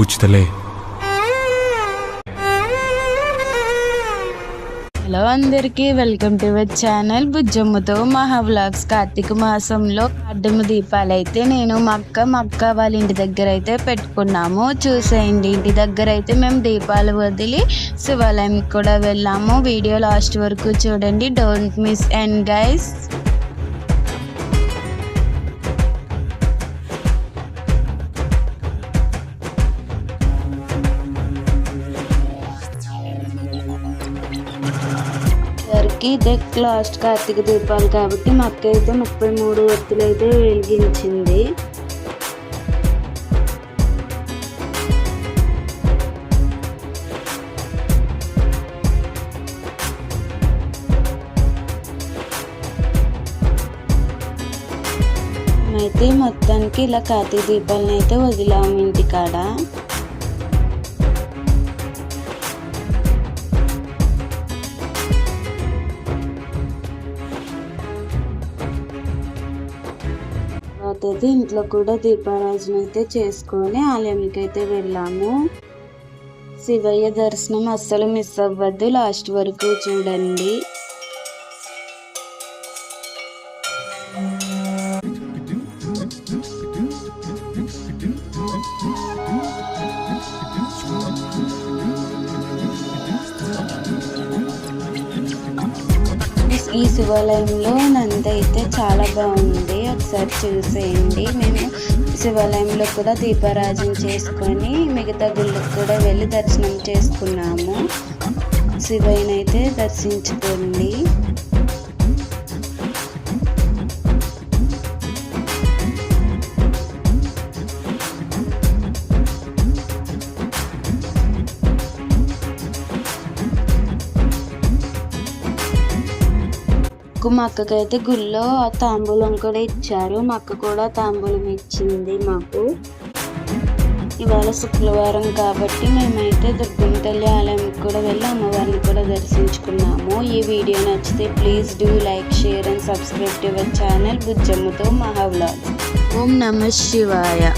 పుచ్చుతలే hello అందరికీ welcome to our channel బుజ్జమ్మతో మహా వ్లాగ్స్. కార్తీక మాసంలో అడ్డము దీపాలు అయితే నేను మా అక్క మా అక్క వాళ్ళ ఇంటి దగ్గర అయితే పెట్టుకున్నాము. చూసేయండి ఇంటి దగ్గర అయితే మేము దీపాలు వదిలి శివాలయం కూడా వెళ్ళాము. వీడియో లాస్ట్ వరకు చూడండి. డోంట్ మిస్ అండ్ గైస్ వరకు ఇదే లాస్ట్ కార్తీక దీపాలు కాబట్టి మా అక్క అయితే ముప్పై మూడు ఒత్తులు అయితే వెలిగించింది. అయితే మొత్తానికి ఇలా కార్తీక దీపాలను అయితే వదిలాము ఇంటికాడ తర్వాత అయితే ఇంట్లో కూడా దీపారాజన అయితే చేసుకొని ఆలయంకి అయితే వెళ్ళాము శివయ్య దర్శనం అస్సలు మిస్ అవ్వద్దు లాస్ట్ వరకు చూడండి ఈ శివాలయంలో నంది అయితే చాలా బాగుంది. ఒకసారి చూసేయండి. మేము శివాలయంలో కూడా దీపారాజన చేసుకొని మిగతా గుళ్ళకు కూడా వెళ్ళి దర్శనం చేసుకున్నాము. శివయ్యని దర్శించుకోండి. మా అక్కకైతే గుళ్ళో ఆ తాంబూలం కూడా ఇచ్చారు. మా అక్క కూడా తాంబూలం ఇచ్చింది మాకు. ఇవాళ శుక్రవారం కాబట్టి మేమైతే దుర్గం తల్లి ఆలయం కూడా వెళ్ళి అమ్మవారిని కూడా దర్శించుకున్నాము. ఈ వీడియో నచ్చితే please do like share and subscribe to our channel బుజ్జమ్మతో మహావ్లాగ్. ఓం నమ శివాయ.